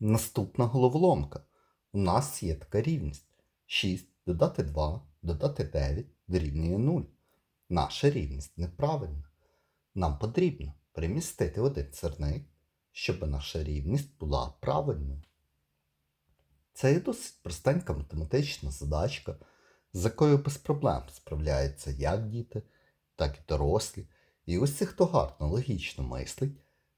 Наступна головоломка. У нас є така рівність. 6 додати 2, додати 9 дорівнює 0. Наша рівність неправильна. Нам потрібно перемістити один сирник, щоб наша рівність була правильною. Це є досить простенька математична задачка, з якою без проблем справляються як діти, так і дорослі. І усі, хто гарно логічно мислить,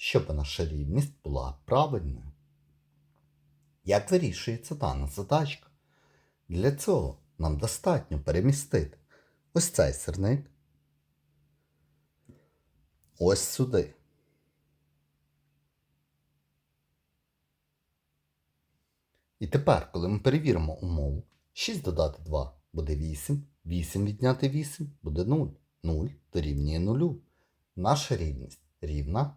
щоб наша рівність була правильною. Як вирішується дана задачка? Для цього нам достатньо перемістити ось цей сирник ось сюди. І тепер, коли ми перевіримо умову, 6 додати 2 буде 8, 8 відняти 8 буде 0. 0 дорівнює 0. Наша рівність рівна,